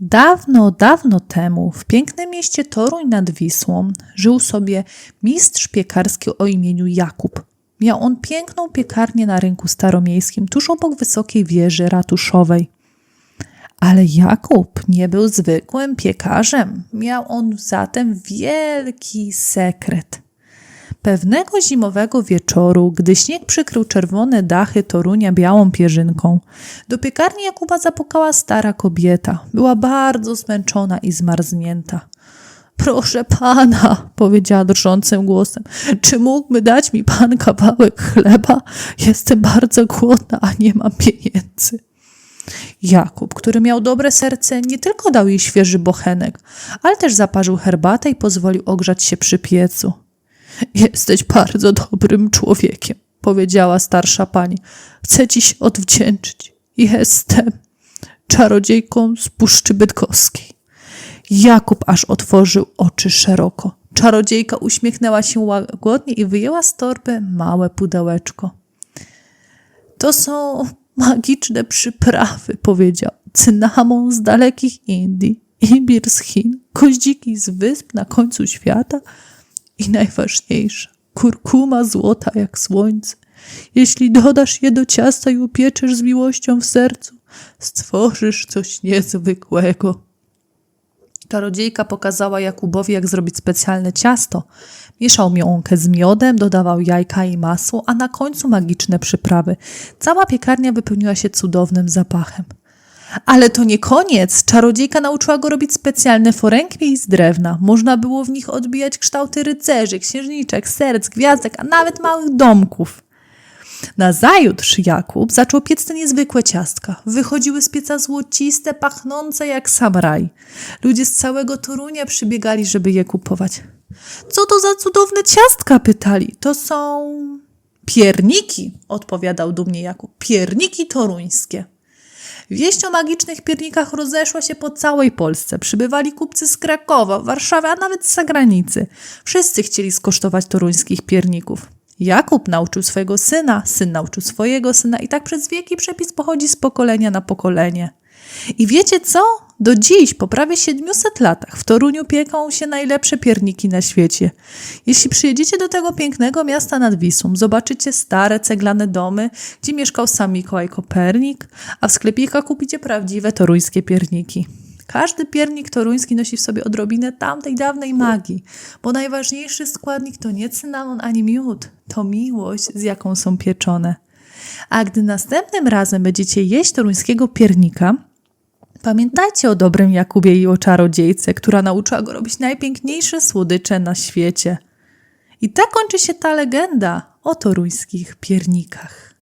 Dawno, dawno temu w pięknym mieście Toruń nad Wisłą żył sobie mistrz piekarski o imieniu Jakub. Miał on piękną piekarnię na rynku staromiejskim, tuż obok wysokiej wieży ratuszowej. Ale Jakub nie był zwykłym piekarzem. Miał on zatem wielki sekret. Pewnego zimowego wieczoru, gdy śnieg przykrył czerwone dachy Torunia białą pierzynką, do piekarni Jakuba zapukała stara kobieta. Była bardzo zmęczona i zmarznięta. Proszę pana, powiedziała drżącym głosem, czy mógłby dać mi pan kawałek chleba? Jestem bardzo głodna, a nie mam pieniędzy. Jakub, który miał dobre serce, nie tylko dał jej świeży bochenek, ale też zaparzył herbatę i pozwolił ogrzać się przy piecu. Jesteś bardzo dobrym człowiekiem, powiedziała starsza pani. Chcę ci się odwdzięczyć. Jestem czarodziejką z Puszczy Bydgoskiej. Jakub aż otworzył oczy szeroko. Czarodziejka uśmiechnęła się łagodnie i wyjęła z torby małe pudełeczko. To są magiczne przyprawy, powiedział. Cynamon z dalekich Indii, imbir z Chin, koździki z wysp na końcu świata i najważniejsze, kurkuma złota jak słońce. Jeśli dodasz je do ciasta i upieczesz z miłością w sercu, stworzysz coś niezwykłego. Czarodziejka pokazała Jakubowi, jak zrobić specjalne ciasto. Mieszał miąkę z miodem, dodawał jajka i masło, a na końcu magiczne przyprawy. Cała piekarnia wypełniła się cudownym zapachem. Ale to nie koniec. Czarodziejka nauczyła go robić specjalne forękwie z drewna. Można było w nich odbijać kształty rycerzy, księżniczek, serc, gwiazdek, a nawet małych domków. Nazajutrz Jakub zaczął piec te niezwykłe ciastka. Wychodziły z pieca złociste, pachnące jak sam raj. Ludzie z całego Torunia przybiegali, żeby je kupować. Co to za cudowne ciastka? pytali. To są pierniki, odpowiadał dumnie Jakub. Pierniki toruńskie. Wieść o magicznych piernikach rozeszła się po całej Polsce. Przybywali kupcy z Krakowa, Warszawy, a nawet z zagranicy. Wszyscy chcieli skosztować toruńskich pierników. Jakub nauczył swojego syna, syn nauczył swojego syna i tak przez wieki przepis pochodzi z pokolenia na pokolenie. I wiecie co? Do dziś, po prawie 700 latach, w Toruniu pieką się najlepsze pierniki na świecie. Jeśli przyjedziecie do tego pięknego miasta nad Wisłą, zobaczycie stare ceglane domy, gdzie mieszkał sam Mikołaj Kopernik, a w sklepikach kupicie prawdziwe toruńskie pierniki. Każdy piernik toruński nosi w sobie odrobinę tamtej dawnej magii, bo najważniejszy składnik to nie cynamon ani miód, to miłość, z jaką są pieczone. A gdy następnym razem będziecie jeść toruńskiego piernika, pamiętajcie o dobrym Jakubie i o czarodziejce, która nauczyła go robić najpiękniejsze słodycze na świecie. I tak kończy się ta legenda o toruńskich piernikach.